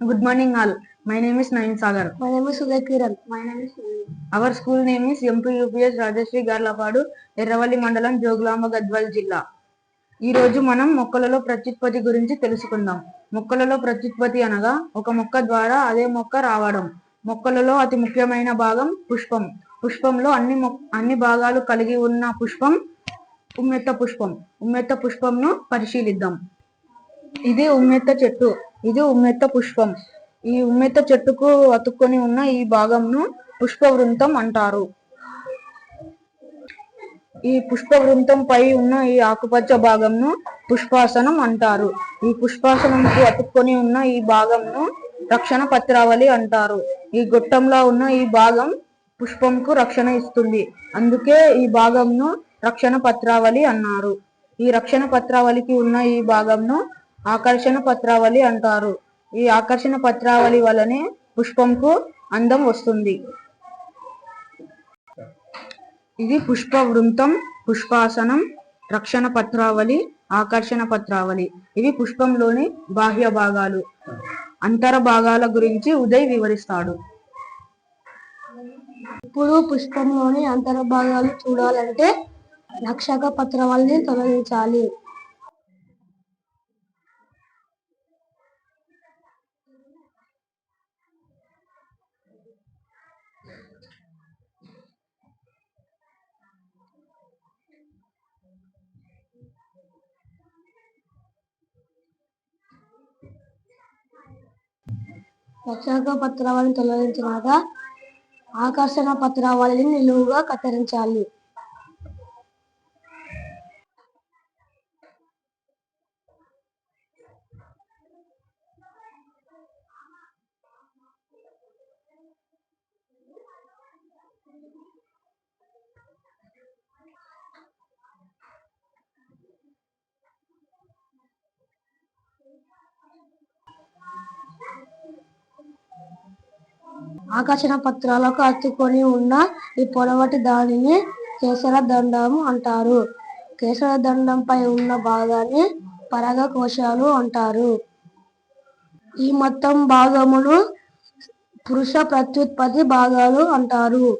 Good morning all. My name is Naim Sagar. My name is Uday Kiran. My name is Sunil. Our school name is MPUPS Rajshri Garlapadu Erravalli మండలం జోగులాంబ గద్వాల్ జిల్లా ఈ రోజు మనం మొక్కలలో ప్రత్యుత్పత్తి గురించి తెలుసుకుందాం మొక్కలలో ప్రత్యుత్పత్తి అనగా ఒక మొక్క ద్వారా అదే మొక్క రావడం మొక్కలలో అతి ముఖ్యమైన భాగం పుష్పం పుష్పంలో అన్ని మొ- అన్ని భాగాలు కలిగి ఉన్న పుష్పం ఉమ్మెత్త పుష్పం ఉమ్మెత్త పుష్పంను పరిశీలిద్దాం ఇది ఉమ్మెత్త చెట్టు. ఇది ఉమ్మెత్త పుష్పం. ఈ ఉమ్మెత్త చెట్టుకు అతుక్కొని ఉన్న ఈ భాగంను పుష్పవృంతం అంటారు. ఈ పుష్ప వృంతం పై ఉన్న ఈ ఆకుపచ్చ భాగంను పుష్పాసనం అంటారు. ఈ పుష్పాసనంకు అతుక్కొని ఉన్న ఈ భాగంను రక్షణ పత్రావళి అంటారు. ఈ గొట్టంలో ఉన్న ఈ భాగం పుష్పంకు రక్షణ ఇస్తుంది. అందుకే ఈ భాగంను రక్షణ పత్రావళి అన్నారు. ఈ రక్షణ పత్రావళికి ఉన్న ఈ భాగంను ఆకర్షణ పత్రావళి అంటారు. ఈ ఆకర్షణ పత్రావళి వలనే పుష్పంకు అందం వస్తుంది. ఇది పుష్ప వృంతం పుష్పాసనం రక్షణ పత్రావళి ఆకర్షణ పత్రావళి. ఇవి పుష్పంలోని బాహ్య భాగాలు. అంతర భాగాల గురించి ఉదయ్ వివరిస్తాడు. ఇప్పుడు పుష్పంలోని అంతర భాగాలు చూడాలంటే రక్షక పత్రావళిని తొలగించాలి. రక్షక పత్రావళిని తొలగించినాక ఆకర్షణ పత్రావళిని నిలువుగా కత్తిరించాలి. ఆకర్షణ పత్రాలకు అతుకొని ఉన్న ఈ పొడవటి దానిని కేసర దండం అంటారు. కేసర దండంపై ఉన్న భాగాన్ని పరగ కోశాలు అంటారు. ఈ మొత్తం భాగమును పురుష ప్రత్యుత్పత్తి భాగాలు అంటారు.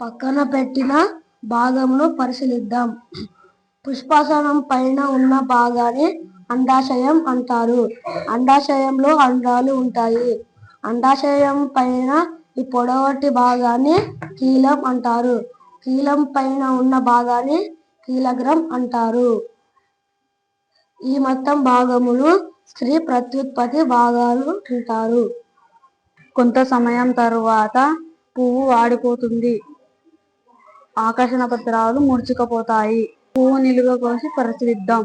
పక్కన పెట్టిన భాగమును పరిశీలిద్దాం. పుష్పాసనం పైన ఉన్న భాగాన్ని అండాశయం అంటారు. అండాశయంలో అండాలు ఉంటాయి. అండాశయం పైన ఈ పొడవటి భాగాన్ని కీలం అంటారు. కీలం పైన ఉన్న భాగాన్ని కీలగ్రం అంటారు. ఈ మొత్తం భాగములు స్త్రీ ప్రత్యుత్పత్తి భాగాలు అంటారు. కొంత సమయం తరువాత పువ్వు వాడిపోతుంది. ఆకర్షణ పత్రాలు ముడుచుకపోతాయి. పువ్వు నిలువ కోసి పరిశీలిద్దాం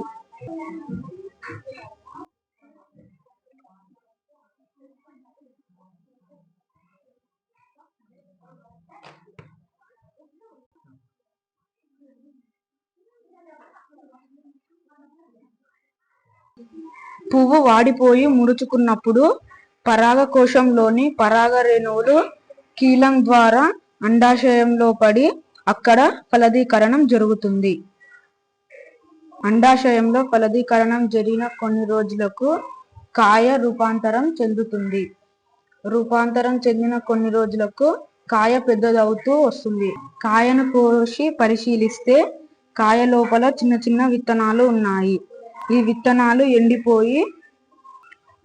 పువ్వు వాడిపోయి ముడుచుకున్నప్పుడు పరాగకోశంలోని పరాగ రేణువులు కీలం ద్వారా అండాశయంలో పడి అక్కడ ఫలదీకరణం జరుగుతుంది. అండాశయంలో ఫలదీకరణం జరిగిన కొన్ని రోజులకు కాయ రూపాంతరం చెందుతుంది. రూపాంతరం చెందిన కొన్ని రోజులకు కాయ పెద్దదవుతూ వస్తుంది. కాయను కోసి పరిశీలిస్తే కాయ లోపల చిన్న చిన్న విత్తనాలు ఉన్నాయి. ఈ విత్తనాలు ఎండిపోయి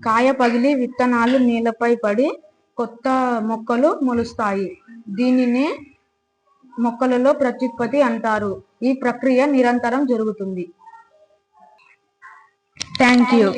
కాయ పగిలి విత్తనాలు నేలపై పడి కొత్త మొక్కలు మొలుస్తాయి. దీనినే మొక్కలలో ప్రత్యుత్పత్తి అంటారు. ఈ ప్రక్రియ నిరంతరం జరుగుతుంది. Thank you.